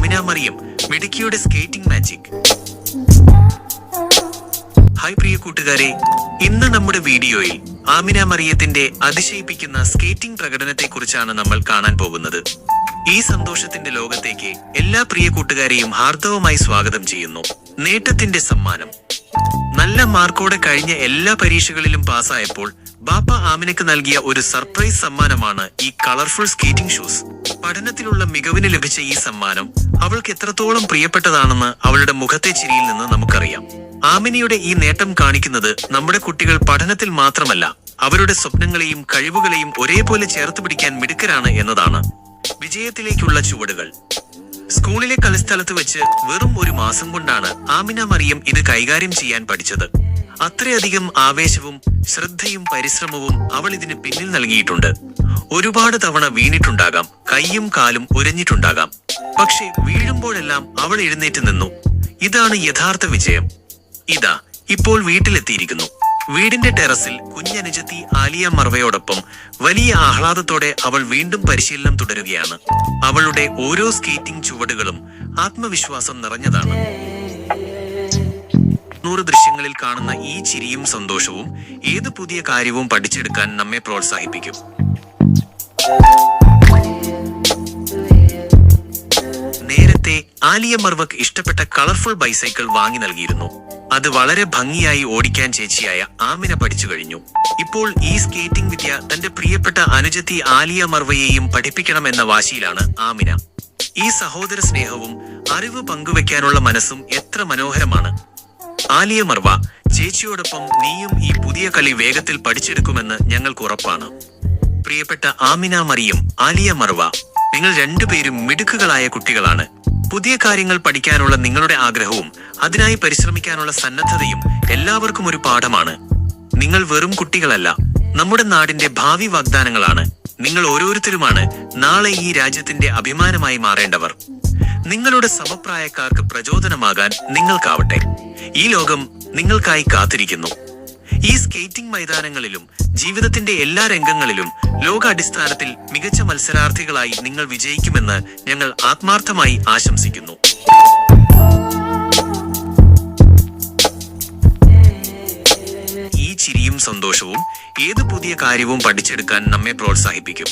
മറിയം മിടുക്കിയുടെ skating magic. Hi പ്രിയ കൂട്ടുകാരെ ഇന്ന് നമ്മുടെ വീഡിയോയിൽ ആമിന മറിയത്തിന്റെ അതിശയിപ്പിക്കുന്ന സ്കേറ്റിംഗ് പ്രകടനത്തെക്കുറിച്ചാണ് നമ്മൾ കാണാൻ പോകുന്നത്. ഈ സന്തോഷത്തിന്റെ ലോകത്തേക്ക് എല്ലാ പ്രിയ കൂട്ടുകാരെയും ഹാർദവമായി സ്വാഗതം ചെയ്യുന്നു. നേട്ടത്തിന്റെ സമ്മാനം. നല്ല മാർക്കോടെ കഴിഞ്ഞ എല്ലാ പരീക്ഷകളിലും പാസ്സായപ്പോൾ ബാപ്പ ആമിനക്ക് നൽകിയ ഒരു സർപ്രൈസ് സമ്മാനമാണ് ഈ കളർഫുൾ സ്കേറ്റിംഗ് ഷൂസ്. പഠനത്തിലുള്ള മികവിന് ലഭിച്ച ഈ സമ്മാനം അവൾക്ക് എത്രത്തോളം പ്രിയപ്പെട്ടതാണെന്ന് അവളുടെ മുഖത്തെ ചിരിയിൽ നിന്ന് നമുക്കറിയാം. ആമിനിയുടെ ഈ നേട്ടം കാണിക്കുന്നത് നമ്മുടെ കുട്ടികൾ പഠനത്തിൽ മാത്രമല്ല അവരുടെ സ്വപ്നങ്ങളെയും കഴിവുകളെയും ഒരേപോലെ ചേർത്ത് പിടിക്കാൻ മിടുക്കരാണ് എന്നതാണ് വിജയത്തിലേക്കുള്ള ചുവടുകൾ. സ്കൂളിലെ കളിസ്ഥലത്ത് വെച്ച് വെറും ഒരു മാസം കൊണ്ടാണ് ആമിന മറിയം ഇത് കൈകാര്യം ചെയ്യാൻ പഠിച്ചത്. അത്രയധികം ആവേശവും ശ്രദ്ധയും പരിശ്രമവും അവൾ ഇതിന് പിന്നിൽ നൽകിയിട്ടുണ്ട്. ഒരുപാട് തവണ വീണിട്ടുണ്ടാകാം കൈയും കാലും ഉരഞ്ഞിട്ടുണ്ടാകാം. പക്ഷെ വീഴുമ്പോഴെല്ലാം അവൾ എഴുന്നേറ്റ് നിന്നു. ഇതാണ് യഥാർത്ഥ വിജയം. ഇതാ ഇപ്പോൾ വീട്ടിലെത്തിയിരിക്കുന്നു. വീടിന്റെ ടെറസിൽ കുഞ്ഞനുജത്തി ആലിയ മർവയോടൊപ്പം വലിയ ആഹ്ലാദത്തോടെ അവൾ വീണ്ടും പരിശീലനം തുടരുകയാണ്. അവളുടെ ഓരോ സ്കേറ്റിംഗ് ചുവടുകളും ആത്മവിശ്വാസം നിറഞ്ഞതാണ്. നൂറ് ദൃശ്യങ്ങളിൽ കാണുന്ന ഈ ചിരിയും സന്തോഷവും ഏത് പുതിയ കാര്യവും പഠിച്ചെടുക്കാൻ നമ്മെ പ്രോത്സാഹിപ്പിക്കും. നേരത്തെ ആലിയ മർവക്ക് ഇഷ്ടപ്പെട്ട കളർഫുൾ ബൈസൈക്കിൾ വാങ്ങി നൽകിയിരുന്നു. അത് വളരെ ഭംഗിയായി ഓടിക്കാൻ ചേച്ചിയായ ആമിന പഠിച്ചു കഴിഞ്ഞു. ഇപ്പോൾ ഈ സ്കേറ്റിംഗ് വിദ്യ തന്റെ പ്രിയപ്പെട്ട അനുജത്തി ആലിയ മർവയെയും പഠിപ്പിക്കണമെന്ന വാശിയിലാണ് ആമിന. ഈ സഹോദര സ്നേഹവും അറിവ് പങ്കുവെക്കാനുള്ള മനസ്സും എത്ര മനോഹരമാണ്. ആലിയ മർവ ചേച്ചിയോടൊപ്പം നീയും ഈ പുതിയ കളി വേഗത്തിൽ പഠിച്ചെടുക്കുമെന്ന് ഞങ്ങൾക്ക് ഉറപ്പാണ്. പ്രിയപ്പെട്ട ആമിന മറിയും ആലിയ മർവ നിങ്ങൾ രണ്ടുപേരും മിടുക്കുകളായ കുട്ടികളാണ്. പുതിയ കാര്യങ്ങൾ പഠിക്കാനുള്ള നിങ്ങളുടെ ആഗ്രഹവും അതിനായി പരിശ്രമിക്കാനുള്ള സന്നദ്ധതയും എല്ലാവർക്കും ഒരു പാഠമാണ്. നിങ്ങൾ വെറും കുട്ടികളല്ല നമ്മുടെ നാടിന്റെ ഭാവി വാഗ്ദാനങ്ങളാണ്. നിങ്ങൾ ഓരോരുത്തരുമാണ് നാളെ ഈ രാജ്യത്തിന്റെ അഭിമാനമായി മാറേണ്ടവർ. നിങ്ങളുടെ സമപ്രായക്കാർക്ക് പ്രചോദനമാകാൻ നിങ്ങൾക്കാവട്ടെ. ഈ ലോകം നിങ്ങൾക്കായി കാത്തിരിക്കുന്നു. ഈ സ്കേറ്റിംഗ് മൈതാനങ്ങളിലും ജീവിതത്തിന്റെ എല്ലാ രംഗങ്ങളിലും ലോകാടിസ്ഥാനത്തിൽ മികച്ച മത്സരാർത്ഥികളായി നിങ്ങൾ വിജയിക്കുമെന്ന് ഞങ്ങൾ ആത്മാർത്ഥമായി ആശംസിക്കുന്നു. ഈ ചിരിയും സന്തോഷവും ഏത് പുതിയ കാര്യവും പഠിച്ചെടുക്കാൻ നമ്മെ പ്രോത്സാഹിപ്പിക്കും.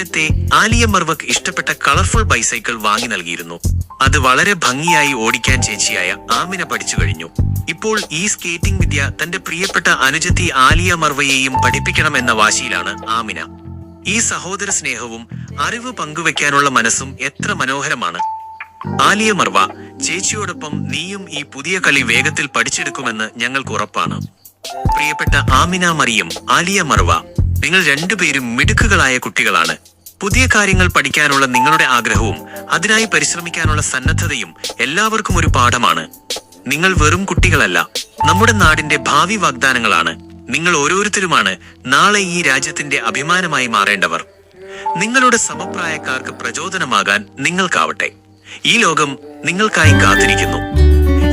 നേരത്തെ ആലിയ മർവക്ക് ഇഷ്ടപ്പെട്ട കളർഫുൾ ബൈസൈക്കിൾ വാങ്ങി നൽകിയിരുന്നു. അത് വളരെ ഭംഗിയായി ഓടിക്കാൻ ചേച്ചിയായ ആമിന പഠിച്ചു കഴിഞ്ഞു. ഇപ്പോൾ ഈ സ്കേറ്റിംഗ് വിദ്യ തന്റെ പ്രിയപ്പെട്ട അനുജത്തി ആലിയ മർവയെയും പഠിപ്പിക്കണമെന്ന വാശിയിലാണ് ആമിന. ഈ സഹോദര സ്നേഹവും അറിവ് പങ്കുവെക്കാനുള്ള മനസ്സും എത്ര മനോഹരമാണ്. ആലിയ മർവ ചേച്ചിയോടൊപ്പം നീയും ഈ പുതിയ കളി വേഗത്തിൽ പഠിച്ചെടുക്കുമെന്ന് ഞങ്ങൾക്ക് ഉറപ്പാണ്. പ്രിയപ്പെട്ട ആമിന മറിയം ആലിയ മർവ നിങ്ങൾ രണ്ടുപേരും മിടുക്കുകളായ കുട്ടികളാണ്. പുതിയ കാര്യങ്ങൾ പഠിക്കാനുള്ള നിങ്ങളുടെ ആഗ്രഹവും അതിനായി പരിശ്രമിക്കാനുള്ള സന്നദ്ധതയും എല്ലാവർക്കും ഒരു പാഠമാണ്. നിങ്ങൾ വെറും കുട്ടികളല്ല നമ്മുടെ നാടിന്റെ ഭാവി വാഗ്ദാനങ്ങളാണ്. നിങ്ങൾ ഓരോരുത്തരുമാണ് നാളെ ഈ രാജ്യത്തിന്റെ അഭിമാനമായി മാറേണ്ടവർ. നിങ്ങളുടെ സമപ്രായക്കാർക്ക് പ്രചോദനമാകാൻ നിങ്ങൾക്കാവട്ടെ. ഈ ലോകം നിങ്ങൾക്കായി കാത്തിരിക്കുന്നു.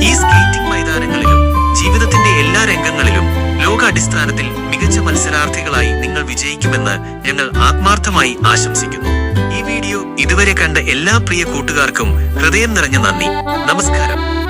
ഈ സ്കേറ്റിംഗ് മൈതാനങ്ങളിലും ജീവിതത്തിന്റെ എല്ലാ രംഗങ്ങളിലും ലോകാടിസ്ഥാനത്തിൽ മത്സരാർത്ഥികളായി നിങ്ങൾ വിജയിക്കുമെന്ന് ഞങ്ങൾ ആത്മാർത്ഥമായി ആശംസിക്കുന്നു. ഈ വീഡിയോ ഇതുവരെ കണ്ട എല്ലാ പ്രിയ കൂട്ടുകാർക്കും ഹൃദയം നിറഞ്ഞ നന്ദി. നമസ്കാരം.